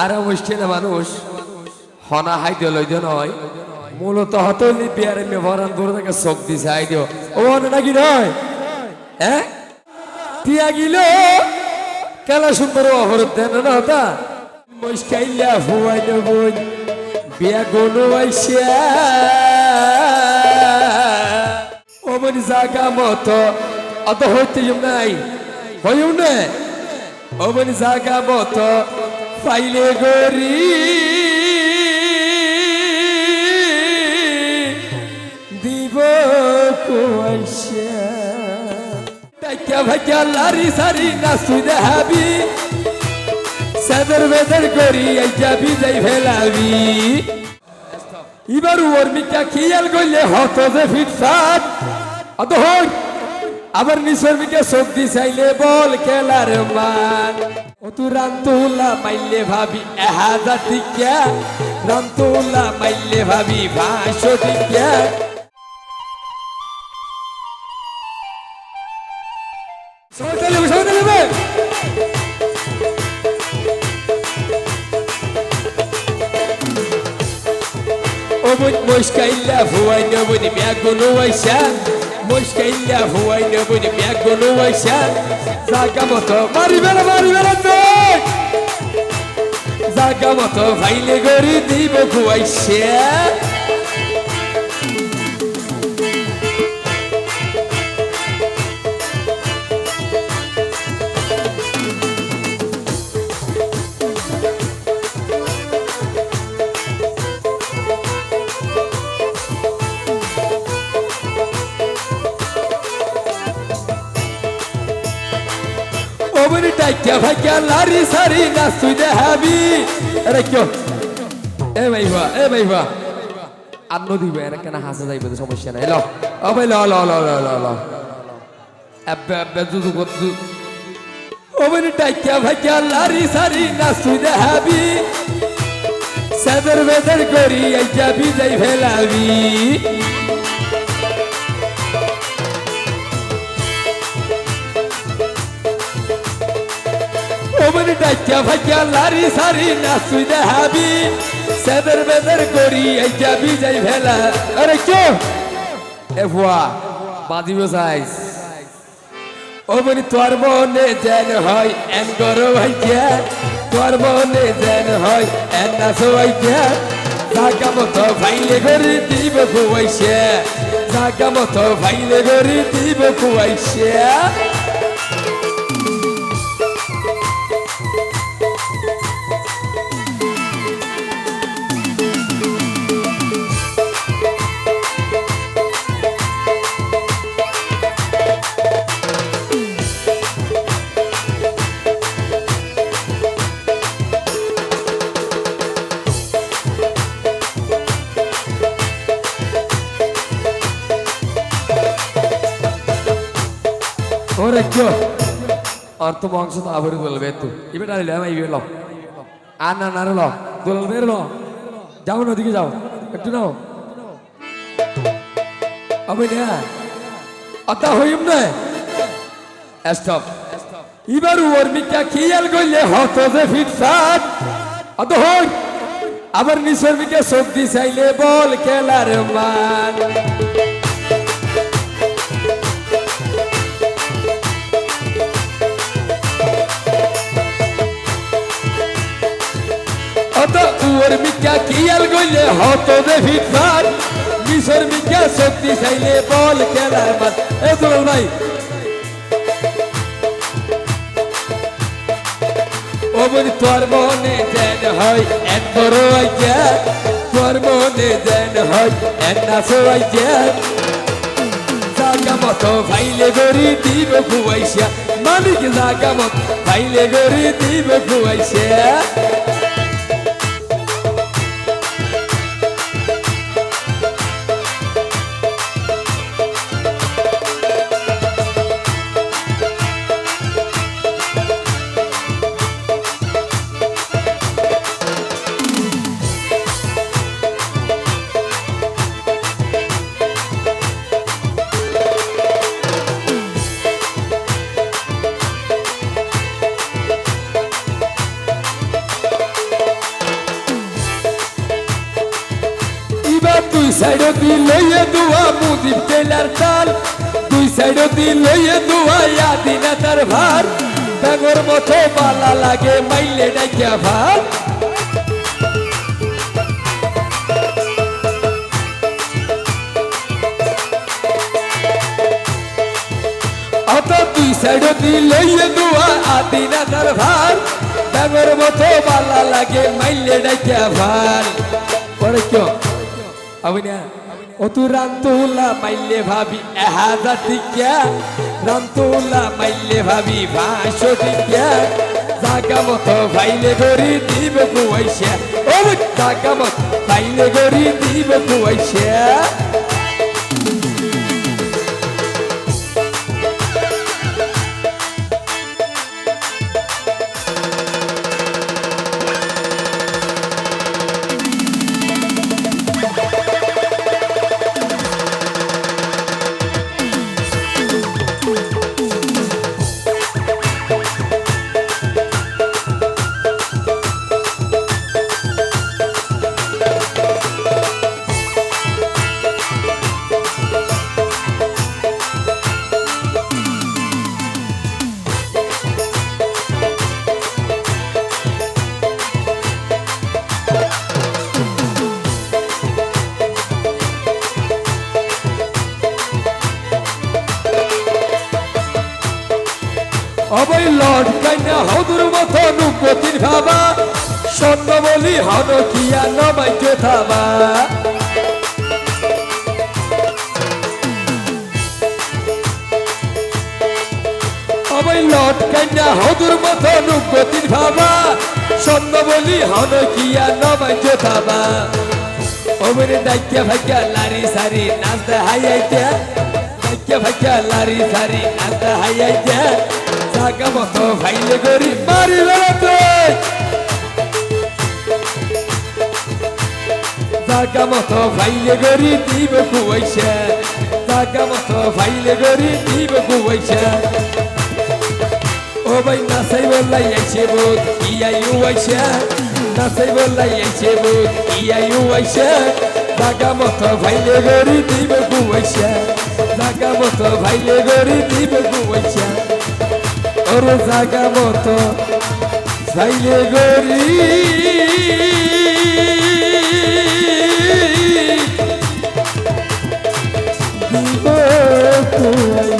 আর মুষ্টি মানুষ। হনা হাই দিও লই নয়। মূলত হতলি বিয়ারে মে ভরান করে তাকে চোখ দিছে হাই দিও। ও নাকি নয়? হ্যাঁ? টিয়া গিল। কেলা সুন্দর অহরত দেন না হতা মুষ্কাইলা হুয়াই নবুন বিয়া গনু আইসা। ও মনি জাগা মতো, অত হইতে নাই। হইও না ও মনি জাগা মতো পাইলে গরি দিব টাকা ভাগ্যা লারি সারি নাচুই দেখাবি সাদর বেদর করি যাবি যাই ফেলাবি। এবার ওর মিকা খেয়াল করলে হত যে ফিটফাট। অত হই আবার নিচের মিকে সবজি চাইলে বল খেলার মান। ও তু রান্তুলা মাইলে ভাবি এহাজা টিকা রান্তুলা মাইলে ভাবি ভাষো টিকা সবাই চলে যাবে, সবাই চলে যাবে। Obun moşkayla huayna buni miagunu waisha Moşkayla huayna buni miagunu waisha Zagamoto mari bela mari bela toy Zagamoto faile gori dibo kuwaisha Obun টাইকা ভাগ্যা লারি সারি নাচুই দেখাবি আরে কিয় এ ভাই ভা এ ভাই ভা আন্ন দিবে এরা কেন হাসা যাইবে তো সমস্যা নাই ল ও ভাই ল ল ল ল ল ল এব্বে এব্বে জুজু গজু ওমনি টাইকা ভাগ্যা লারি সারি নাচুই দেখাবি সাদর বেদর করি যাবি যাই ফেলাবি ওমনি টাইকা ভাগ্যা লারি সারি নাচুই দেখাবি সাদর বেদর করি, এই যাবি যাই ফেলা আরে কেউ এ ভুয়া, বাজিব সাইজ ওমনি তোর মনে যেন হয় এন করো ভাইয়া তোর মনে যেন হয় এন নাচো ভাইয়া জাগা মতো ভাইলে গরি দিব খুয়াইছে, জাগা মতো ভাইলে গরি দিব খুয়াইছে। তো এবার ডালি আমি এবার লো আর না না রে লো দোলাল যাও না ওদিকে যাও একটু নাও আমি না আতা হইম না স্টপ এবার ওর মিকা খেয়াল করলে হত যে ফিটফাট অত হই আবার নিচের মিকে সবজি চাইলে বল খেলার মান উয়ার মিকা কিয়াল গইলে হত দে ফিটফাট মিশর মিকা শক্তি চাইলে বল খেলার মাত এ দুলাল ভাই। ও বলি তোর মনে যেন হয়, এক বড় আইয়া তোর মনে যেন হয়, এক নাচো আইয়া জাগা মতো ভাইলে গরি দিব খুয়াইছা মালিক জাগা মতো ভাইলে গরি দিব খুয়াইছা সাইড দি লইয়ে দুয়া মুদিব টেলার তাল দুই সাইড দি লইয়ে দুয়া ইয়াদিনা তার ভার ব্যাঙর মতো বালা লাগে মাইলে ডাইকা ভার অত দুই সাইড দি লইয়ে দুয়া আদিনা তার ভার ব্যাঙর মতো বালা লাগে মাইলে ডাইকা ভার পরে কেউ আমি না ও তু রান্তোলা মাইলে ভাবি এহাজা টিকা রান্তুলা মাইলে ভাবি ভাষো টিকা জাগা মতো ভাইলে গরি দিব কুয়াইশা। ও জাগা মতো ভাইলে গরি দিব কুয়াইশা। কাইনা হদুর মতো নুপতির ভাবা সত্য বলি হন কিয়া নবাই থাবা। অবৈ লড কাইনা হদুর মতো নুপতির ভাবা সত্য বলি হন কিয়া নবাই থাবা। ওমরে ডাইকা ভাইকা লারি সারি, নাচতে হাইয়াইতা। ডাইকা ভাইকা লারি সারি, নাচতে হাইয়াইতা। জাগা মতো ভাইলে গরি মারি বেড়াতে জাগা মতো ভাইলে গরি দিব কুয়াইছে জাগা মতো ভাইলে গরি ভাই, নাচাই বললাই আইছে বোধ ইয়াই আইছে? নাচাই বললাই আইছে বোধ ইয়াই আইছে? জাগা মতো ভাইলে গরি দিব কুয়াইছে জাগা মতো ভাইলে গরি দিব কুয়াইছে ওরে জাগা মতো যাইলে গরি। তুই